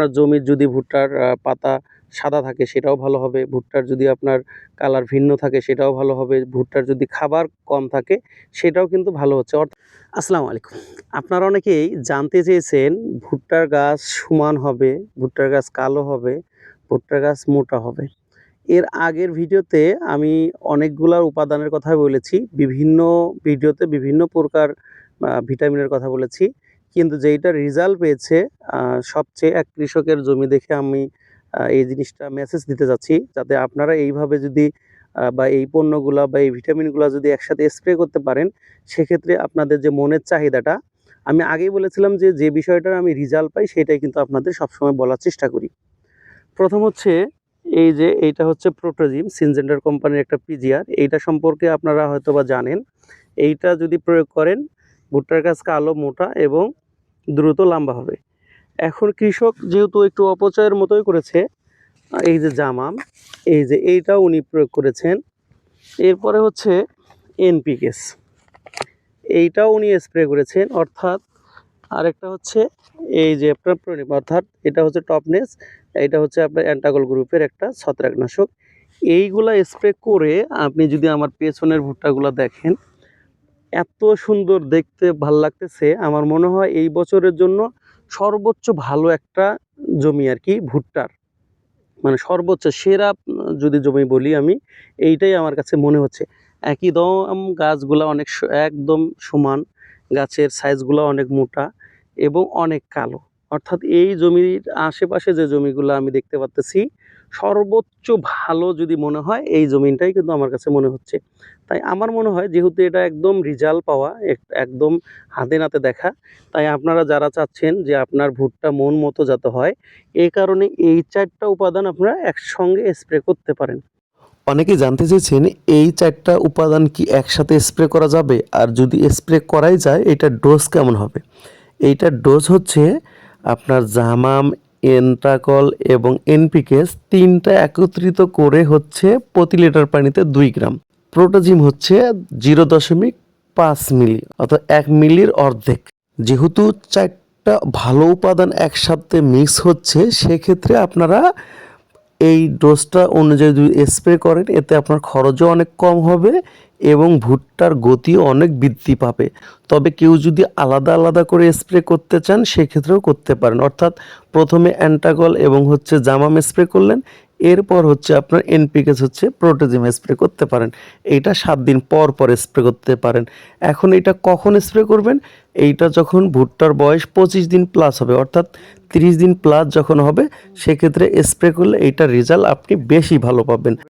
আপনার জমির যদি ভুট্টার পাতা সাদা থাকে সেটাও ভালো হবে, ভুট্টার যদি আপনার কালার ভিন্ন থাকে সেটাও ভালো হবে, ভুট্টার যদি খাবার কম থাকে সেটাও কিন্তু ভালো হচ্ছে। অর্থাৎ আসসালামু আলাইকুম। আপনারা অনেকেই জানতে চেয়েছেন ভুট্টার গাছ সমান হবে, ভুট্টার গাছ কালো হবে, ভুট্টার গাছ মোটা হবে। এর আগের ভিডিওতে আমি অনেকগুলা উপাদানের কথা বলেছি, বিভিন্ন ভিডিওতে বিভিন্ন প্রকার ভিটামিনের কথা বলেছি। কিন্তু যেইটা রেজাল্ট পেয়েছে সবচেয়ে এক কৃষকের জমি দেখে আমি এই জিনিসটা মেসেজ দিতে যাচ্ছি। যাতে আপনারা এইভাবে যদি বা এই পণ্যগুলা বা এই ভিটামিনগুলো যদি একসাথে স্প্রে করতে পারেন, সেক্ষেত্রে আপনাদের যে মনের চাহিদাটা, আমি আগেই বলেছিলাম যে যে বিষয়টার আমি রেজাল্ট পাই, সেটাই কিন্তু আপনাদের সবসময় বলার চেষ্টা করি। প্রথম হচ্ছে, এই যে এইটা হচ্ছে প্রোটোজিম সিনজেন্ডার কোম্পানির একটা পিজিআর এইটা সম্পর্কে আপনারা হয়তো বা জানেন। এইটা যদি প্রয়োগ করেন ভুট্টার গাছ কালো, মোটা এবং দ্রুত লম্বা হবে। এখন কৃষক যেহেতু একটু অপচয়ের মতোই করেছে, এই যে জামাম, এই যে এইটাও উনি প্রয়োগ করেছেন। এরপরে হচ্ছে এনপিকেস এইটাও উনি স্প্রে করেছেন। অর্থাৎ আরেকটা হচ্ছে এই যে প্রণিম অর্থাৎ এটা হচ্ছে টপনেস এটা হচ্ছে আপনার অ্যান্টাগল গ্রুপের একটা ছত্রাকনাশক। এইগুলা স্প্রে করে আপনি যদি আমার পেছনের ভুট্টাগুলো দেখেন এত সুন্দর দেখতে, ভালো লাগতেছে। আমার মনে হয় এই বছরের জন্য সর্বোচ্চ ভালো একটা জমি আর কি, ভুট্টার। মানে সর্বোচ্চ সেরা যদি জমি বলি আমি, এইটাই আমার কাছে মনে হচ্ছে। একই দম গাছগুলা অনেক একদম সমান, গাছের সাইজগুলো অনেক মোটা এবং অনেক কালো। অর্থাৎ এই জমির আশেপাশে যে জমিগুলো আমি দেখতে পাচ্তেছি সর্বোচ্চ ভালো যদি মনে হয় এই জমিনটাই কিন্তু আমার কাছে মনে হচ্ছে। তাই আমার মনে হয় যেহেতু এটা একদম রেজাল্ট পাওয়া, এক- একদম হাতে নাতে দেখা, তাই আপনারা যারা চাচ্ছেন যে আপনার ভুট্টা মন মতো যাতে হয় এই কারণে এই চারটা উপাদান আপনারা একসঙ্গে স্প্রে করতে পারেন। অনেকে জানতে চেয়েছেন, এই চারটা উপাদান কি একসাথে স্প্রে করা যাবে? আর যদি স্প্রে করাই যায় এটার ডোজ কেমন হবে? এইটার ডোজ হচ্ছে আপনার জামাম এন্ট্রাকল এবং এনপিকেস তিনটা একত্রিত করে হচ্ছে প্রতি লিটার পানিতে দুই গ্রাম। প্রোটোজিম হচ্ছে জিরো দশমিক পাঁচ মিলি, অর্থাৎ এক মিলির অর্ধেক। যেহেতু চারটা ভালো উপাদান একসাথে মিক্স হচ্ছে, সেক্ষেত্রে আপনারা এই ডোজটা অনুযায়ী যদি স্প্রে করেন, এতে আপনার খরচও অনেক কম হবে এবং ভুট্টার গতিও অনেক বৃদ্ধি পাবে। তবে কেউ যদি আলাদা আলাদা করে স্প্রে করতে চান, সেক্ষেত্রেও করতে পারেন। অর্থাৎ প্রথমে অ্যান্টাগল এবং হচ্ছে জামাম স্প্রে করলেন এরপর হচ্ছে আপনার এনপিকেস হচ্ছে প্রোটোজিম স্প্রে করতে পারেন। এইটা সাত দিন পর পর স্প্রে করতে পারেন। এখন এটা কখন স্প্রে করবেন? এইটা যখন ভুট্টার বয়স পঁচিশ দিন প্লাস হবে, অর্থাৎ তিরিশ দিন প্লাস যখন হবে, সেক্ষেত্রে স্প্রে করলে এইটার রেজাল্ট আপনি বেশি ভালো পাবেন।